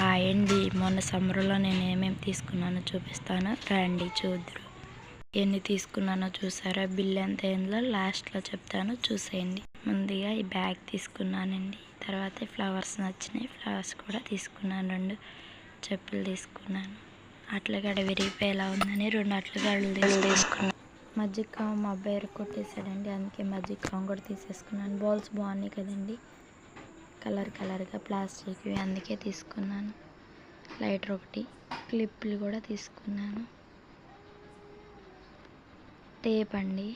Hi అండి. మొన్న సమ్మర్లో నేను ఏమేమి తీసుకున్నానో చూపిస్తాను. రండి చూద్దరు ఎన్ని తీసుకున్నానో చూసారా? బిల్ ఎంత అయిందో లాస్ట్లో చెప్తాను. చూసేయండి. ముందుగా ఈ బ్యాగ్ తీసుకున్నానండి. తర్వాత ఫ్లవర్స్ నచ్చినాయి. ఫ్లవర్స్ కూడా తీసుకున్నాను. రెండు చెప్పులు తీసుకున్నాను. అట్లగడ విరిగిపోయేలా ఉందని రెండు అట్లగడలు తీసుకున్నాను. మజ్జిగ మా అబ్బాయి కొట్టేశాడండి. అందుకే మజ్జిగ కూడా తీసేసుకున్నాను. బాల్స్ బాగున్నాయి కదండి. కలర్ కలర్గా ప్లాస్టిక్వి అందుకే తీసుకున్నాను. లైటర్ ఒకటి క్లిప్లు కూడా తీసుకున్నాను. టేప్ అండి.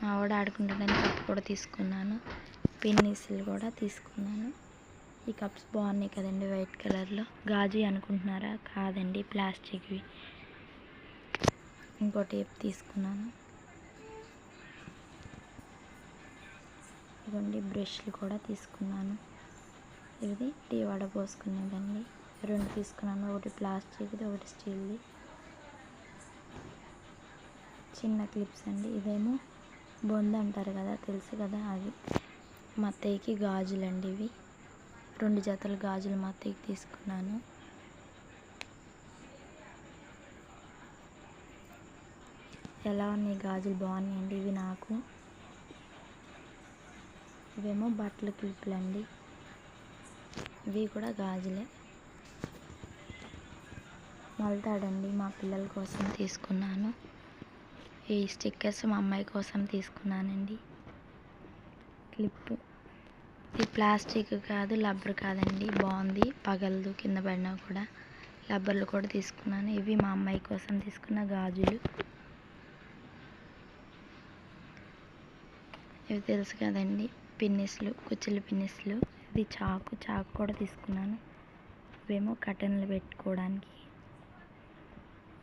మా ఆవిడ ఆడుకుంటాడని కప్ కూడా తీసుకున్నాను. పిన్నీసులు కూడా తీసుకున్నాను. ఈ కప్స్ బాగున్నాయి కదండి వైట్ కలర్లో. గాజు అనుకుంటున్నారా? కాదండి ప్లాస్టిక్వి. ఇంకో టేప్ తీసుకున్నాను. ఇదిగోండి బ్రష్లు కూడా తీసుకున్నాను. ఇది టీ వడ పోసుకునేదండి రెండు తీసుకున్నాను ఒకటి ప్లాస్టిక్ది ఒకటి స్టీల్ది. చిన్న క్లిప్స్ అండి. ఇదేమో బొంద అంటారు కదా తెలుసు కదా అది. మా అత్తయ్యకి గాజులు అండి ఇవి. రెండు జతలు గాజులు మా అత్తయ్యకి తీసుకున్నాను. ఎలా ఉన్నాయి గాజులు? బాగున్నాయండి ఇవి నాకు. ఇవేమో బట్టల క్లిప్లు అండి ఇవి కూడా గాజులే. మొలతాడండి మా పిల్లల కోసం తీసుకున్నాను. ఈ స్టిక్కర్స్ మా అమ్మాయి కోసం తీసుకున్నానండి. క్లిప్. ఇది ప్లాస్టిక్ కాదు లబ్బర్ కాదండి. బాగుంది పగలదు కింద పడినా కూడా. లబ్బర్లు కూడా తీసుకున్నాను. ఇవి మా అమ్మాయి కోసం తీసుకున్న గాజులు. ఇవి తెలుసు కదండి. పిన్నిస్లు కుచ్చుల పిన్నిస్లు. ఇది చాకు చాకు కూడా తీసుకున్నాను. ఇవేమో కటన్లు పెట్టుకోవడానికి.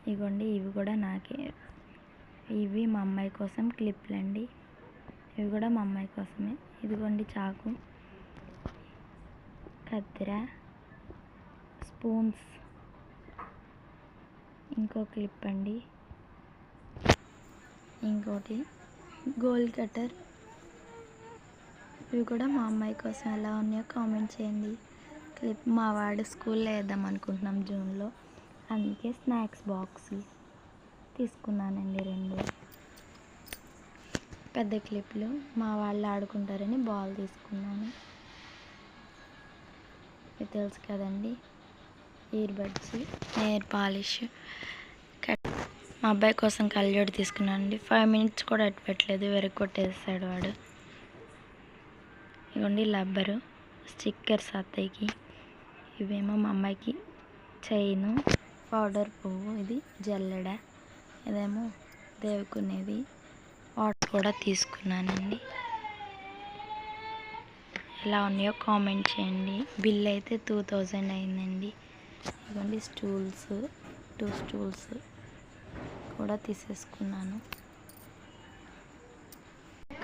ఇగోండి ఇవి కూడా నాకే. ఇవి మా అమ్మాయి కోసం క్లిప్లు అండి. ఇవి కూడా మా అమ్మాయి కోసమే. ఇదిగోండి చాకు. కత్తెర స్పూన్స్. ఇంకో క్లిప్ అండి. ఇంకోటి గోల్ కటర్ ఇవి కూడా మా అమ్మాయి కోసం ఎలా ఉన్నాయో కామెంట్ చేయండి. క్లిప్ మా వాడు స్కూల్లో వేద్దాం అనుకుంటున్నాం జూన్లో. అందుకే స్నాక్స్ బాక్స్ తీసుకున్నానండి రెండు. పెద్ద క్లిప్లు మా వాళ్ళు ఆడుకుంటారని బాల్ తీసుకున్నాను. మీకు తెలుసు కదండి ear buds nail polish cut మా అబ్బాయి కోసం కళ్ళజోడు తీసుకున్నాను అండి ఫైవ్ మినిట్స్ కూడా అటు పెట్టలేదు వెరగ వాడు. ఇవ్వండి లబ్బరు స్టిక్కర్స్ అత్తయ్యకి ఇవేమో మా అమ్మాయికి చైను పౌడర్ పువ్వు ఇది జల్లెడ ఇదేమో దేవుకునేది వాటర్ కూడా తీసుకున్నానండి. ఎలా ఉన్నాయో కామెంట్ చేయండి. బిల్ అయితే టూ థౌజండ్ అయిందండి. ఇదిగోండి స్టూల్స్ టూ స్టూల్స్ కూడా తీసేసుకున్నాను.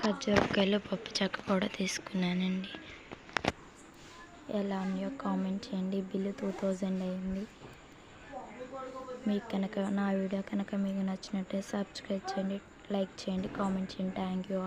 ఖర్జూరకాయలు పప్పు చెక్క కూడా తీసుకున్నానండి. ఎలా ఉన్నాయో కామెంట్ చేయండి. బిల్లు టూ థౌజండ్ అయింది. మీకు కనుక నా వీడియో కనుక మీకు నచ్చినట్టే సబ్స్క్రైబ్ చేయండి లైక్ చేయండి కామెంట్ చేయండి. Thank you